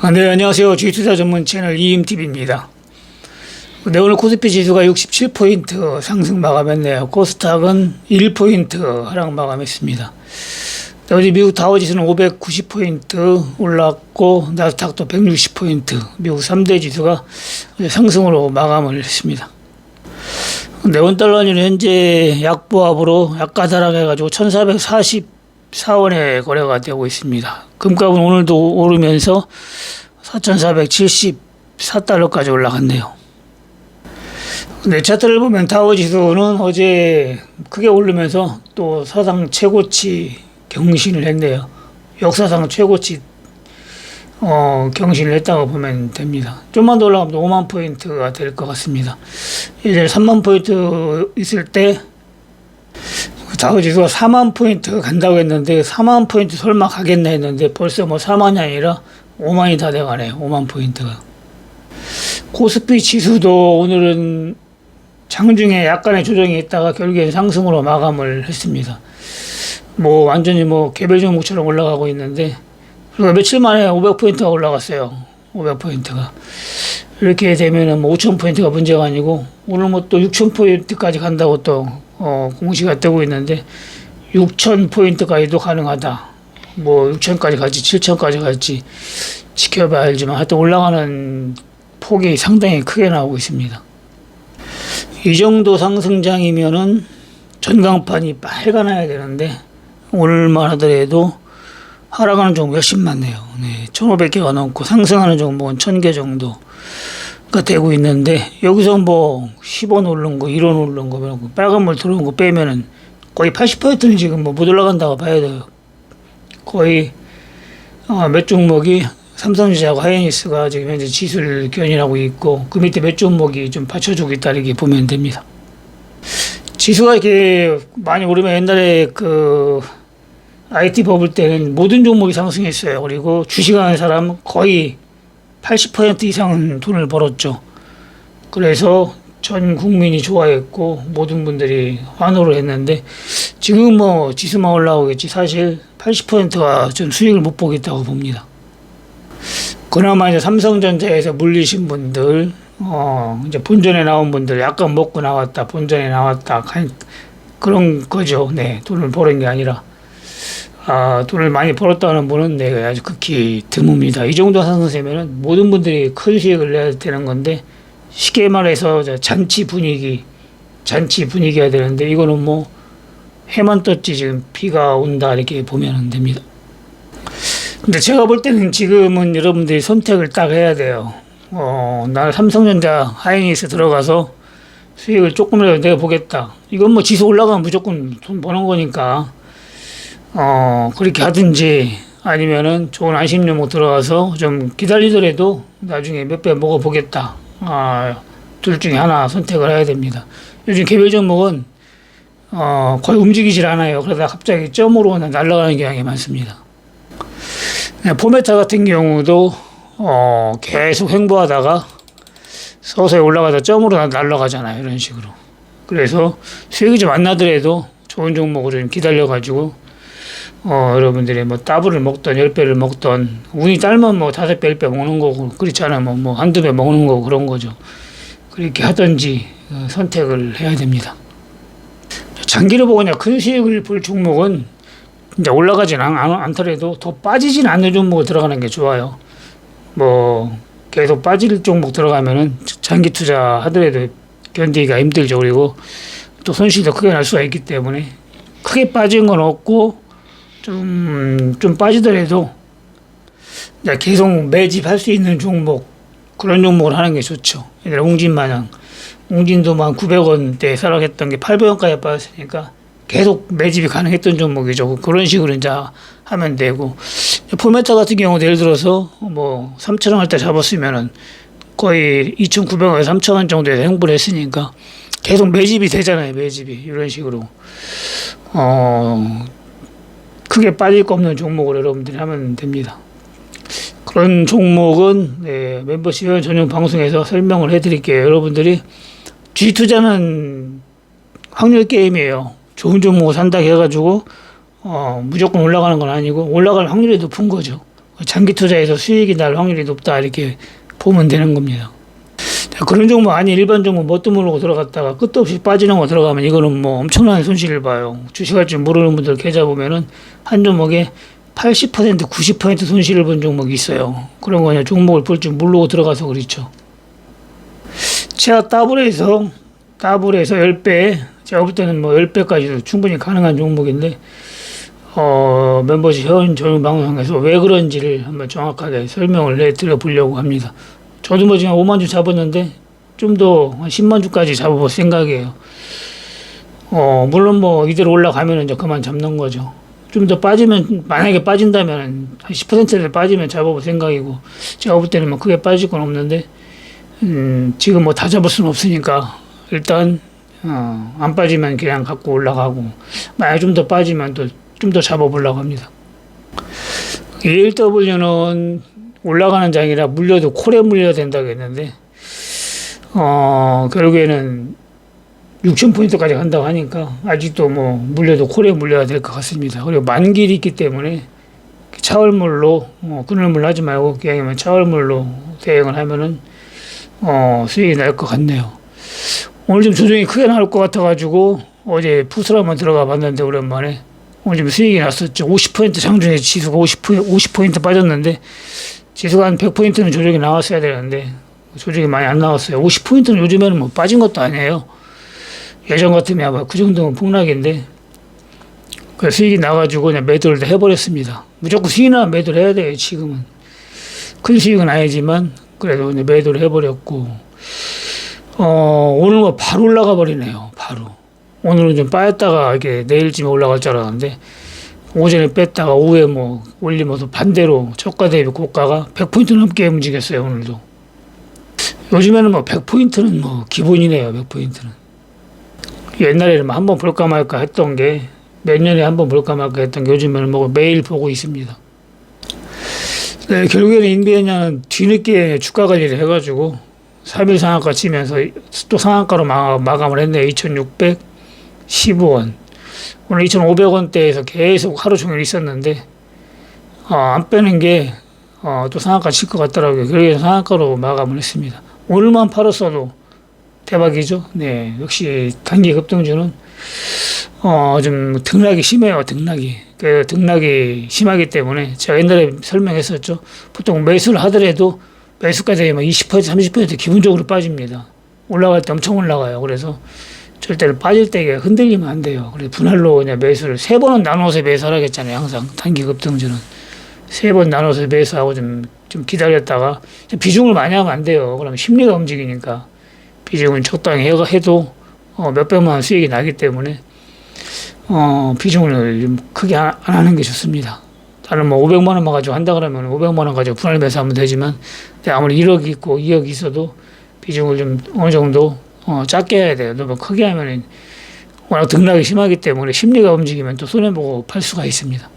아, 네, 안녕하세요. 주식투자 전문 채널 이임TV입니다. 네, 오늘 코스피 지수가 67포인트 상승 마감했네요. 코스닥은 1포인트 하락 마감했습니다. 네, 어제 미국 다우 지수는 590포인트 올랐고, 나스닥도 160포인트, 미국 3대 지수가 상승으로 마감을 했습니다. 네, 원달러는 현재 약보합으로 약간 하락해가지고 1444원에 거래가 되고 있습니다. 금값은 오늘도 오르면서 4,474달러까지 올라갔네요. 네, 차트를 보면 다우 지수는 어제 크게 오르면서 또 사상 최고치 경신을 했네요. 역사상 최고치 어, 경신을 했다고 보면 됩니다. 좀만 더 올라가면 5만 포인트가 될 것 같습니다. 이제 3만 포인트 있을 때 다우 지수가 4만 포인트 간다고 했는데 4만 포인트 설마 가겠나 했는데 벌써 뭐 4만이 아니라 5만이 다 돼가네요. 5만 포인트가. 코스피 지수도 오늘은 장중에 약간의 조정이 있다가 결국엔 상승으로 마감을 했습니다. 뭐 완전히 뭐 개별 종목처럼 올라가고 있는데 그리고 며칠 만에 500포인트가 올라갔어요. 500포인트가. 이렇게 되면은 뭐 5,000포인트가 문제가 아니고 오늘 뭐 또 6,000포인트까지 간다고 또 어, 공시가 뜨고 있는데 6,000포인트까지도 가능하다. 뭐 6,000까지 갈지 7,000까지 갈지 지켜봐야 알지만 하여튼 올라가는 폭이 상당히 크게 나오고 있습니다. 이 정도 상승장이면은 전강판이 빨가나야 되는데 오늘만 하더라도 하락하는 종목 몇십 많네요. 네, 1,500개가 넘고 상승하는 종목은 1,000개 정도 가 되고 있는데 여기서 뭐 10원 오른 거, 1원 오른 거, 뭐 빨간 물 들어온 거 빼면은 거의 80%는 지금 뭐 못 올라간다고 봐야 돼요. 거의 어, 몇 종목이 삼성전자하고 하이닉스가 지금 현재 지수를 견인하고 있고 그 밑에 몇 종목이 좀 받쳐주고 있다 이렇게 보면 됩니다. 지수가 이렇게 많이 오르면 옛날에 그 IT 버블 때는 모든 종목이 상승했어요. 그리고 주식하는 사람 거의 80% 이상은 돈을 벌었죠. 그래서 전 국민이 좋아했고 모든 분들이 환호를 했는데 지금 뭐 지수만 올라오겠지 사실 80%가 전 수익을 못 보겠다고 봅니다. 그나마 이제 삼성전자에서 물리신 분들, 어, 이제 본전에 나온 분들 약간 먹고 나왔다, 본전에 나왔다, 간- 그런 거죠. 네, 돈을 버는 게 아니라. 아, 돈을 많이 벌었다는 분은 네, 아주 극히 드뭅니다. 이 정도 상승세면은 모든 분들이 큰 수익을 내야 되는 건데, 쉽게 말해서 잔치 분위기, 잔치 분위기가 되는데, 이거는 뭐, 해만 떴지 지금 비가 온다 이렇게 보면 됩니다. 근데 제가 볼 때는 지금은 여러분들이 선택을 딱 해야 돼요. 어, 나는 삼성전자 하이닉스 들어가서 수익을 조금이라도 내가 보겠다. 이건 뭐 지수 올라가면 무조건 돈 버는 거니까, 어, 그렇게 하든지 아니면은 좋은 안심 종목 들어가서 좀 기다리더라도 나중에 몇 배 먹어보겠다. 아, 둘 중에 하나 선택을 해야 됩니다. 요즘 개별 종목은 어, 거의 움직이질 않아요. 그러다 갑자기 점으로 날아가는 경향이 많습니다. 네, 포메타 같은 경우도 어, 계속 횡보하다가 서서히 올라가다 점으로 나- 날아가잖아요. 이런 식으로. 그래서 수익이 좀 안 나더라도 좋은 종목으로 좀 기다려가지고 어, 여러분들이 뭐 더블을 먹던 열 배를 먹던 운이 짧으면 뭐 다섯 배, 열배 먹는 거고 그렇지 않으면 뭐 한두 배 먹는 거고 그런 거죠. 그렇게 하든지 어, 선택을 해야 됩니다. 장기를 보고 그냥 큰 수익을 볼 종목은 이제 올라가진 않, 않- 않더라도 더 빠지진 않는 종목을 들어가는 게 좋아요. 뭐 계속 빠질 종목 들어가면은 장기 투자 하더라도 견디기가 힘들죠. 그리고 또 손실도 크게 날 수가 있기 때문에 크게 빠진 건 없고 좀, 좀 빠지더라도 계속 매집할 수 있는 종목 그런 종목을 하는 게 좋죠. 옛날에 웅진 마냥 웅진도 막 900원대 살아갔던 게 800원까지 빠졌으니까 계속 매집이 가능했던 종목이죠. 그런 식으로 이제 하면 되고 포메타 같은 경우도 예를 들어서 뭐 3,000원 할 때 잡았으면은 거의 2,900원, 3,000원 정도에 행보를 했으니까 계속 매집이 되잖아요. 매집이 이런 식으로 어 크게 빠질 거 없는 종목으로 여러분들이 하면 됩니다. 그런 종목은 네, 멤버십 전용 방송에서 설명을 해드릴게요. 여러분들이 G 투자는 확률 게임이에요. 좋은 종목 산다 해가지고 어, 무조건 올라가는 건 아니고 올라갈 확률이 높은 거죠. 장기 투자에서 수익이 날 확률이 높다 이렇게 보면 되는 겁니다. 자, 그런 종목 아니 일반 종목 뭣도 모르고 들어갔다가 끝도 없이 빠지는 거 들어가면 이거는 뭐 엄청난 손실을 봐요. 주식할 줄 모르는 분들 계좌 보면은 한 종목에 80% 90% 손실을 본 종목이 있어요. 그런 거냐 종목을 볼 줄 모르고 들어가서 그렇죠. 제가 더블에서 더블에서 10배 제가 볼 때는 뭐 10배까지도 충분히 가능한 종목인데 어, 멤버십 현 조용 방송에서 왜 그런지를 한번 정확하게 설명을 해드려 보려고 합니다. 저도 뭐 지금 5만 주 잡았는데 좀 더 10만 주까지 잡아볼 생각이에요. 어, 물론 뭐 이대로 올라가면 이제 그만 잡는 거죠. 좀 더 빠지면 만약에 빠진다면 한 10%를 빠지면 잡아볼 생각이고 제가 볼 때는 뭐 크게 빠질 건 없는데 음, 지금 뭐 다 잡을 수는 없으니까 일단 어, 안 빠지면 그냥 갖고 올라가고 만약 좀 더 빠지면 또 좀 더 잡아보려고 합니다. 1W는 올라가는 장이라 물려도 콜에 물려야 된다고 했는데 어, 결국에는 6천 포인트까지 간다고 하니까 아직도 뭐 물려도 콜에 물려야 될 것 같습니다. 그리고 만길이 있기 때문에 차월물로 어, 그늘물 하지 말고 그냥 차월물로 대응을 하면은 어, 수익이 날 것 같네요. 오늘 좀 조정이 크게 나올 것 같아가지고 어제 푸스를 한번 들어가 봤는데 오랜만에 오늘 좀 수익이 났었죠. 50% 장중에 지수가 50%, 50% 빠졌는데 지수가 한 100포인트는 조정이 나왔어야 되는데 조정이 많이 안 나왔어요. 50포인트는 요즘에는 뭐 빠진 것도 아니에요. 예전 같으면 아마 그 정도면 폭락인데 그 수익이 나가지고 그냥 매도를 다 해버렸습니다. 무조건 수익이 나면 매도를 해야 돼요. 지금은 큰 수익은 아니지만 그래도 그냥 매도를 해버렸고 어 오늘 뭐 바로 올라가 버리네요. 바로 오늘은 좀 빠졌다가 이게 내일쯤에 올라갈 줄 알았는데 오전에 뺐다가 오후에 뭐 올리면서 반대로 저가 대비 고가가 100포인트 넘게 움직였어요 오늘도. 요즘에는 뭐 100포인트는 뭐 기본이네요 100포인트는. 옛날에는 뭐 한번 볼까 말까 했던 게 몇 년에 한번 볼까 말까 했던 게 요즘에는 뭐 매일 보고 있습니다. 네, 결국에는 인비엔냐는 뒤늦게 주가 관리를 해가지고 3일 상한가 치면서 또 상한가로 마, 마감을 했네요. 2615원 오늘 2,500원대에서 계속 하루 종일 있었는데 어, 안 빼는 게 어, 또 상한가 칠 것 같더라고요. 그래서 상한가로 마감을 했습니다. 오늘만 팔았어도 대박이죠. 네, 역시 단기 급등주는 어, 좀 등락이 심해요. 등락이. 그 등락이 심하기 때문에 제가 옛날에 설명했었죠. 보통 매수를 하더라도 매수까지 뭐20% 30% 기본적으로 빠집니다. 올라갈 때 엄청 올라가요. 그래서 절대로 빠질 때 흔들리면 안 돼요. 그래서 분할로 그냥 매수를 세 번은 나눠서 매수하라겠잖아요. 항상 단기 급등주는 세 번 나눠서 매수하고 좀, 좀 기다렸다가 비중을 많이 하면 안 돼요. 그러면 심리가 움직이니까 비중은 적당히 해- 해도 어, 몇백만 원 수익이 나기 때문에 어, 비중을 좀 크게 안, 안 하는 게 좋습니다. 다른 뭐 500만 원만 가지고 한다 그러면 500만 원 가지고 분할 매수하면 되지만 아무리 1억 있고 2억 있어도 비중을 좀 어느 정도 어, 작게 해야 돼요. 너무 크게 하면은 워낙 등락이 심하기 때문에 심리가 움직이면 또 손해보고 팔 수가 있습니다.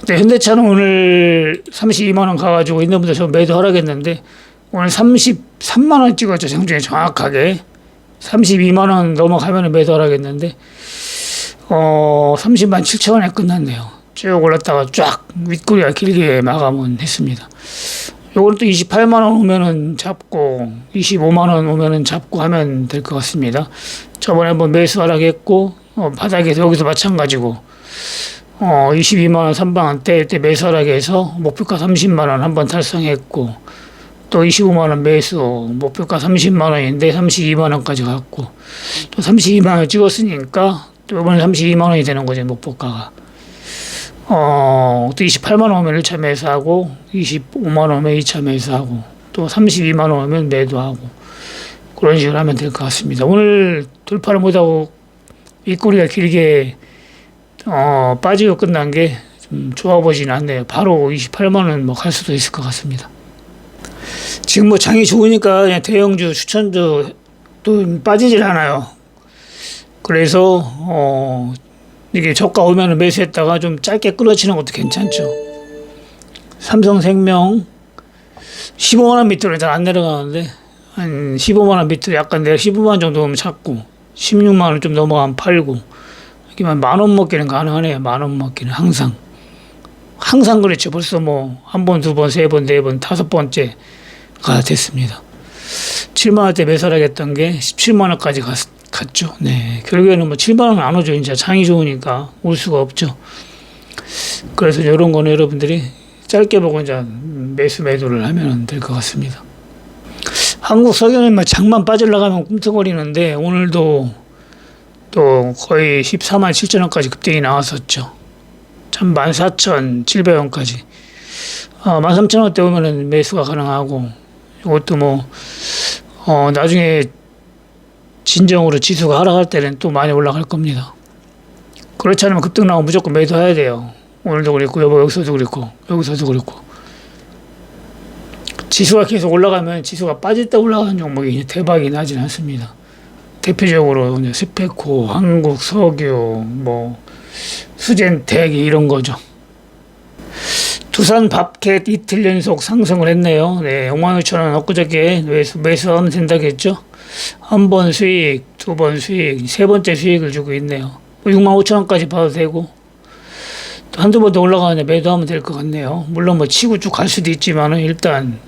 근데 현대차는 오늘 32만 원 가가지고 있는 분들 저 매도 하라겠는데 오늘 33만 원 찍었죠. 장중에 정확하게 32만 원 넘어가면 매도 하라겠는데 어 30만 7천 원에 끝났네요. 쭉 올랐다가 쫙 윗꼬리가 길게 마감은 했습니다. 요걸 또 28만 원 오면은 잡고 25만 원 오면은 잡고 하면 될 것 같습니다. 저번에 한번 매수 하락했고 어, 바닥에서 여기서 마찬가지고 어 22만 원 3방 때때 매수 하락해서 목표가 30만 원 한번 달성했고 또 25만 원 매수 목표가 30만 원인데 32만 원까지 갔고 또 32만 원 찍었으니까 또 이번에 32만 원이 되는 거죠 목표가가. 어, 또 28만 원 오면 1차 매수하고 25만 원 오면 2차 매수하고 또 32만 원 오면 매도하고 그런 식으로 하면 될 것 같습니다. 오늘 돌파를 못하고 윗꼬리가 길게 어, 빠지고 끝난 게 좀 좋아 보지는 않네요. 바로 28만 원 뭐 갈 수도 있을 것 같습니다. 지금 뭐 장이 좋으니까 그냥 대형주 추천주 또 빠지질 않아요. 그래서 어, 이게 저가 오면 매수했다가 좀 짧게 끌어치는 것도 괜찮죠. 삼성생명 15만 원 밑으로 잘안 내려가는데 한 15만 원 밑으로 약간 내가 15만 원 정도 오면 찾고 16만 원 좀 넘어가면 팔고 이렇게 만원 먹기는 가능하네요. 만 원 먹기는 항상 항상 그랬죠. 벌써 뭐 한 번, 두 번, 세 번, 네 번, 다섯 번째가 됐습니다. 7만 원대 매설하겠던 게 17만 원까지 갔, 갔죠. 네. 결국에는 뭐 7만 원은 안 오죠. 이제 장이 좋으니까 올 수가 없죠. 그래서 이런 거는 여러분들이 짧게 보고 이제 매수 매도를 하면 될 것 같습니다. 한국 석유는 뭐 장만 빠질라가면 꿈틀거리는데 오늘도 또 거의 14만 7천 원까지 급등이 나왔었죠. 참 14,700원까지. 어, 13,000원대 오면은 매수가 가능하고 이것도 뭐 어, 나중에 진정으로 지수가 하락할 때는 또 많이 올라갈 겁니다. 그렇지 않으면 급등 나오면 무조건 매도해야 돼요. 오늘도 여보 여기서도 그랬고 여기서도 그랬고 지수가 계속 올라가면 지수가 빠질 때 올라가는 종목이 대박이 나진 않습니다. 대표적으로 스페코, 한국 석유, 뭐 수젠텍 이런 거죠. 두산 밥켓 이틀 연속 상승을 했네요. 네, 5만 5천 원 엊그저께 매수, 매수하면 된다겠죠. 한 번 수익, 두 번 수익, 세 번째 수익을 주고 있네요. 6만 5천 원까지 봐도 되고 또 한두 번 더 올라가는데 매도하면 될 것 같네요. 물론 뭐 치고 쭉 갈 수도 있지만은 일단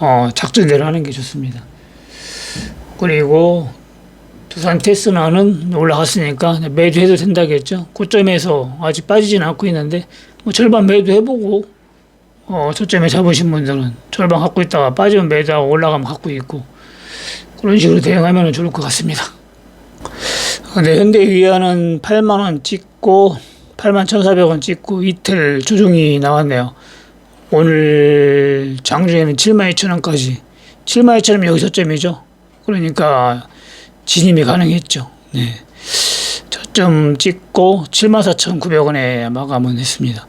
어, 작전대로 하는 게 좋습니다. 그리고 두산 테스나는 올라갔으니까 매도해도 된다겠죠. 고점에서 아직 빠지진 않고 있는데 뭐 절반 매도해보고 어, 저점에 잡으신 분들은 절반 갖고 있다가 빠지면 매도하고 올라가면 갖고 있고 그런 식으로 대응하면 좋을 것 같습니다. 근데 현대 위안은 8만 원 찍고 8만 1,400원 찍고 이틀 조정이 나왔네요. 오늘 장중에는 7만 2천 원까지 7만 2천 원 여기 저점이죠. 그러니까 진입이 가능했죠. 네. 저점 찍고 74,900원에 마감은 했습니다.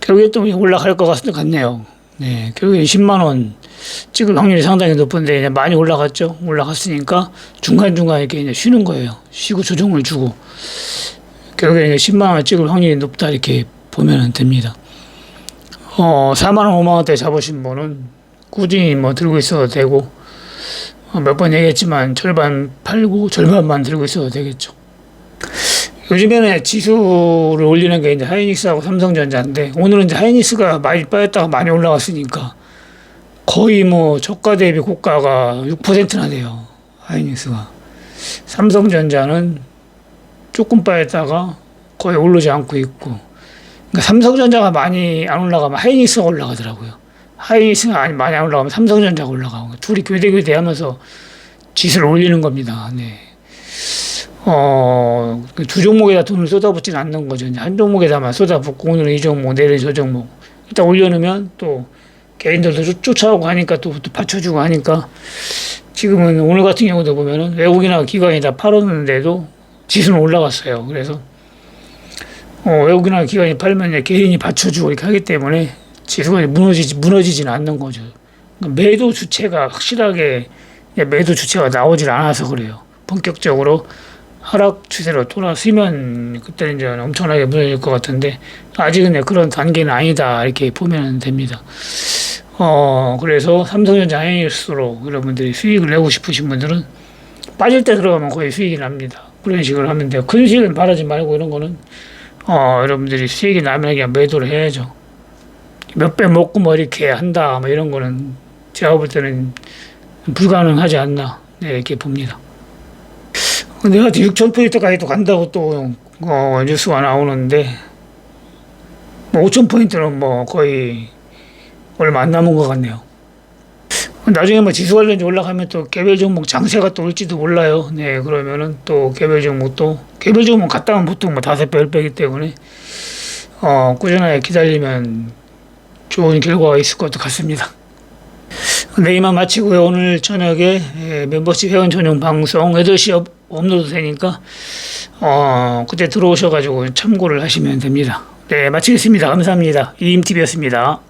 결국에 또 올라갈 것 같- 같네요. 네. 결국에 10만 원 찍을 확률이 상당히 높은데 이제 많이 올라갔죠. 올라갔으니까 중간중간 이렇게 이제 쉬는 거예요. 쉬고 조정을 주고. 결국에 이제 10만 원 찍을 확률이 높다 이렇게 보면 됩니다. 어, 4만 원, 5만 원대 잡으신 분은 꾸준히 뭐 들고 있어도 되고 어, 몇번 얘기했지만 절반 팔고 절반만 들고 있어도 되겠죠. 요즘에는 지수를 올리는 게 이제 하이닉스하고 삼성전자인데 오늘은 이제 하이닉스가 많이 빠졌다가 많이 올라갔으니까 거의 뭐 저가 대비 고가가 6%나 돼요. 하이닉스가. 삼성전자는 조금 빠졌다가 거의 오르지 않고 있고 그러니까 삼성전자가 많이 안 올라가면 하이닉스가 올라가더라고요. 하이닉스가 많이 안 올라가면 삼성전자가 올라가고 둘이 교대교대 하면서 지수를 올리는 겁니다. 네. 어, 그두 종목에다 돈을 쏟아붓지는 않는 거죠. 한 종목에다만 쏟아붓고 오늘은 이 종목, 내일은 저 종목. 일단 올려놓으면 또 개인들도 쫓- 쫓아오고 하니까 또, 또 받쳐주고 하니까 지금은 오늘 같은 경우도 보면은 외국이나 기관이 다 팔았는데도 지수는 올라갔어요. 그래서 어, 외국이나 기관이 팔면 개인이 받쳐주고 이렇게 하기 때문에 지수가 무너지지, 무너지지는 않는 거죠. 그러니까 매도 주체가 확실하게 매도 주체가 나오질 않아서 그래요. 본격적으로 하락 추세로 돌아서면 그때는 이제 엄청나게 무너질 것 같은데 아직은 그런 단계는 아니다 이렇게 보면 됩니다. 어 그래서 삼성전자 하이닉스로 여러분들이 수익을 내고 싶으신 분들은 빠질 때 들어가면 거의 수익이 납니다. 그런 식으로 하면 돼요. 큰 수익은 바라지 말고 이런 거는 어 여러분들이 수익이 나면 그냥 매도를 해야죠. 몇 배 먹고 뭐 이렇게 한다 뭐 이런 거는 제가 볼 때는 불가능하지 않나 네, 이렇게 봅니다. 내가 6,000포인트까지 또 간다고 또, 어, 뉴스가 나오는데, 뭐 5,000포인트는 뭐 거의 얼마 안 남은 것 같네요. 나중에 뭐 지수 관련주 올라가면 또 개별 종목 장세가 또 올지도 몰라요. 네, 그러면은 또 개별 종목도, 개별 종목 갔다 오면 보통 뭐 다섯 배, 열 배이기 때문에, 어, 꾸준하게 기다리면 좋은 결과가 있을 것 같습니다. 네, 이만 마치고요. 오늘 저녁에 예, 멤버십 회원 전용 방송 8시 업, 업로드 되니까 어, 그때 들어오셔가지고 참고를 하시면 됩니다. 네, 마치겠습니다. 감사합니다. 이임TV였습니다.